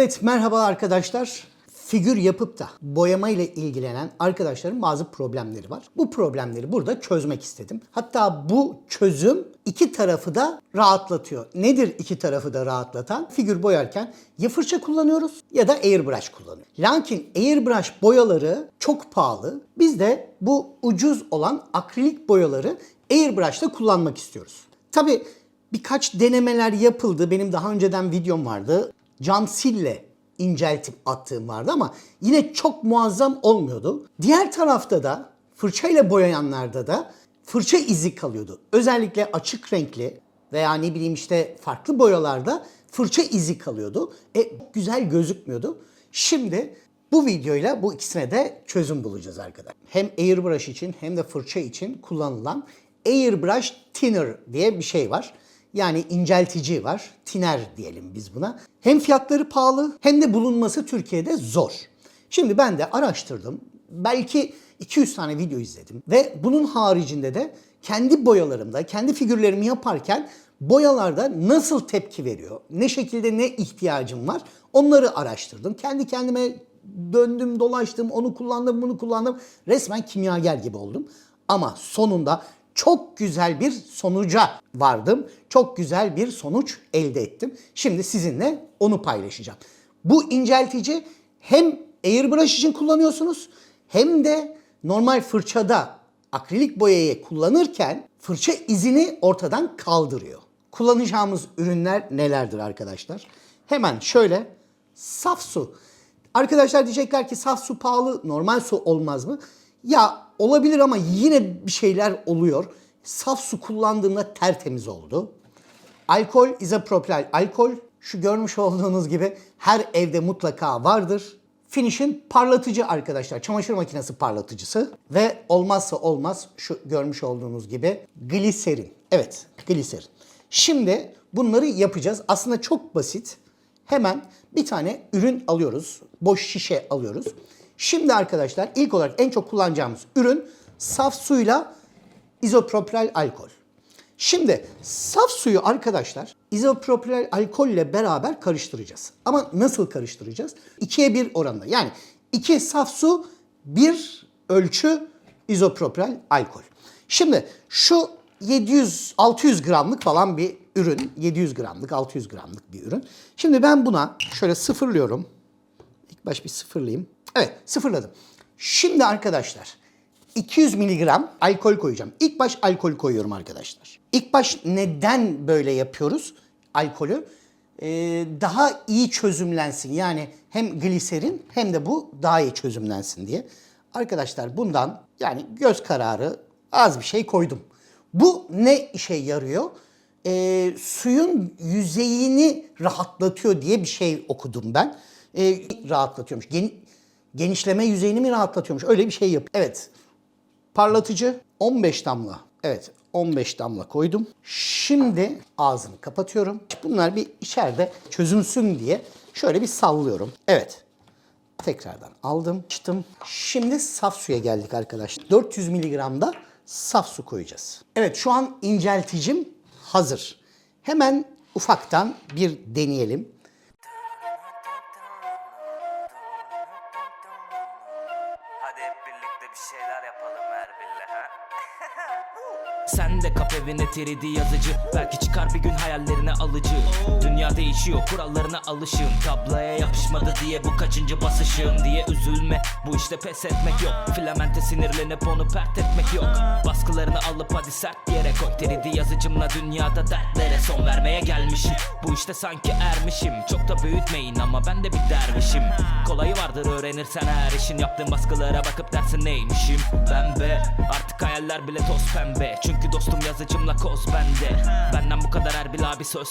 Evet merhaba arkadaşlar. Figür yapıp da boyama ile ilgilenen arkadaşların bazı problemleri var. Bu problemleri burada çözmek istedim. Hatta bu çözüm iki tarafı da rahatlatıyor. Nedir iki tarafı da rahatlatan? Figür boyarken ya fırça kullanıyoruz ya da airbrush kullanıyoruz. Lakin airbrush boyaları çok pahalı. Biz de bu ucuz olan akrilik boyaları airbrush'ta kullanmak istiyoruz. Tabii birkaç denemeler yapıldı. Benim daha önceden videom vardı. Cam sille inceltip attığım vardı ama yine çok muazzam olmuyordu. Diğer tarafta da fırçayla boyayanlarda da fırça izi kalıyordu. Özellikle açık renkli veya ne bileyim işte farklı boyalarda fırça izi kalıyordu. E güzel gözükmüyordu. Şimdi bu videoyla bu ikisine de çözüm bulacağız arkadaşlar. Hem airbrush için hem de fırça için kullanılan airbrush thinner diye bir şey var. Yani inceltici var. Tiner diyelim biz buna. Hem fiyatları pahalı hem de bulunması Türkiye'de zor. Şimdi ben de araştırdım. Belki 200 tane video izledim ve bunun haricinde de kendi boyalarımda, kendi figürlerimi yaparken boyalarda nasıl tepki veriyor, ne şekilde ne ihtiyacım var onları araştırdım. Kendi kendime döndüm, dolaştım, onu kullandım, bunu kullandım. Resmen kimyager gibi oldum. Ama sonunda çok güzel bir sonuca vardım. Çok güzel bir sonuç elde ettim. Şimdi sizinle onu paylaşacağım. Bu inceltici hem airbrush için kullanıyorsunuz hem de normal fırçada akrilik boyayı kullanırken fırça izini ortadan kaldırıyor. Kullanacağımız ürünler nelerdir arkadaşlar? Hemen şöyle saf su. Arkadaşlar diyecekler ki saf su pahalı, normal su olmaz mı? Ya olabilir ama yine bir şeyler oluyor. Saf su kullandığımda tertemiz oldu. Alkol, izopropil alkol. Şu görmüş olduğunuz gibi her evde mutlaka vardır. Finish'in parlatıcı arkadaşlar. Çamaşır makinesi parlatıcısı. Ve olmazsa olmaz şu görmüş olduğunuz gibi gliserin. Evet, gliserin. Şimdi bunları yapacağız. Aslında çok basit. Hemen bir tane ürün alıyoruz. Boş şişe alıyoruz. Şimdi arkadaşlar ilk olarak en çok kullanacağımız ürün saf suyla izopropil alkol. Şimdi saf suyu arkadaşlar izopropil alkolle beraber karıştıracağız. Ama nasıl karıştıracağız? 2'ye 1 oranında. Yani 2 saf su, 1 ölçü izopropil alkol. Şimdi şu 700 600 gramlık falan bir ürün. 700 gramlık, 600 gramlık bir ürün. Şimdi ben buna şöyle sıfırlıyorum. İlk baş bir sıfırlayayım. Evet sıfırladım. Şimdi arkadaşlar 200 miligram alkol koyacağım. İlk baş alkol koyuyorum arkadaşlar. İlk baş neden böyle yapıyoruz alkolü? Ee, daha iyi çözümlensin. Yani hem gliserin hem de bu daha iyi çözümlensin diye. Arkadaşlar bundan yani göz kararı az bir şey koydum. Bu ne işe yarıyor? Ee, suyun yüzeyini rahatlatıyor diye bir şey okudum ben. Ee, rahatlatıyormuş. Gen- genişleme yüzeyini mi rahatlatıyormuş? Öyle bir şey yap. Evet. Parlatıcı 15 damla. Evet 15 damla koydum. Şimdi ağzını kapatıyorum. Bunlar bir içeride çözünsün diye şöyle bir sallıyorum. Evet. Tekrardan aldım, açtım. Şimdi saf suya geldik arkadaşlar. 400 miligramda saf su koyacağız. Evet şu an incelticim hazır. Hemen ufaktan bir deneyelim. Hadi hep birlikte bir şeyler yapalım Erbil'le ha. Sen de kap evine 3D yazıcı. Belki çıkar bir gün hayallerine alıcı. Dünya değişiyor kurallarına alışın Tabloya yapışmadı diye bu kaçıncı basışım diye üzülme. Bu işte pes etmek yok. Filamente sinirlenip onu pert etmek yok. Baskılarını alıp hadi sert yere koy. 3D yazıcımla dünyada dertlere son vermeye gelmişim. Bu işte sanki ermişim. Çok da büyütmeyin ama ben de bir dervişim. Kolayı vardır öğrenirsen her işin Yaptığın baskılara bakıp dersin neymişim? Ben be. Artık hayaller bile toz pembe. Çünkü dostum yazıcımla koz bende. Benden bu kadar Erbil abi söz